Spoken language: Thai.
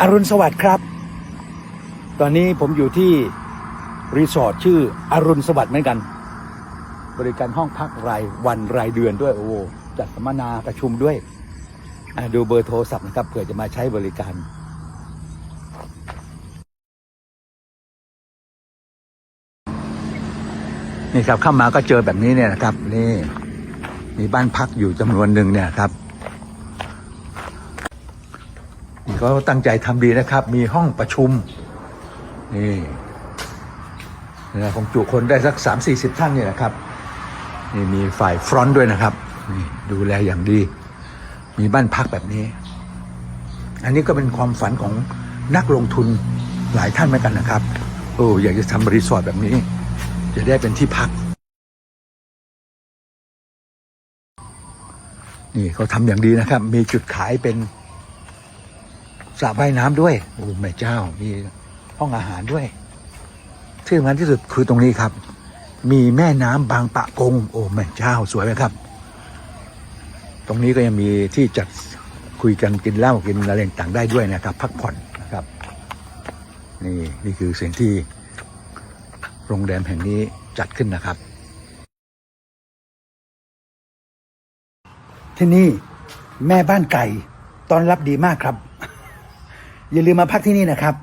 อรุณสวัสดิ์ครับ ตอนนี้ผมอยู่ที่รีสอร์ทชื่ออรุณสวัสดิ์เหมือนกัน บริการห้องพักรายวันรายเดือนด้วยโอ้โหจัดสัมมนาประชุมด้วย ดูเบอร์โทรศัพท์นะครับเผื่อจะมาใช้บริการนี่ครับเข้ามาก็เจอแบบนี้เนี่ยนะครับ นี่มีบ้านพักอยู่จำนวนหนึ่งเนี่ยครับ นี่เขาตั้งใจทำดีนะครับ มีห้องประชุม นี่นะคงจุคนได้สักสามสี่สิบท่านเนี่ยนะครับ นี่มีฝ่ายฟรอนต์ด้วยนะครับนี่ดูแลอย่างดี มีบ้านพักแบบนี้ อันนี้ก็เป็นความฝันของนักลงทุนหลายท่านเหมือนกันนะครับ โอ้อยากจะทำรีสอร์ทแบบนี้ จะได้เป็นที่พัก นี่เขาทำอย่างดีนะครับ มีจุดขายเป็น สระว่ายน้ำด้วยโอ้แม่เจ้า มีห้องอาหารด้วย ที่สำคัญที่สุดคือตรงนี้ครับ มีแม่น้ำบางปะกง โอ้แม่เจ้าสวยไหมครับ ตรงนี้ก็ยังมีที่จัดคุยกันกินเหล้ากินอะไรต่างได้ด้วยนะครับ พักผ่อนนะครับ นี่นี่คือสิ่งที่โรงแรมแห่งนี้จัดขึ้นนะครับ ที่นี่แม่บ้านไก่ต้อนรับดีมากครับ อย่าลืมมาพักที่นี่นะครับ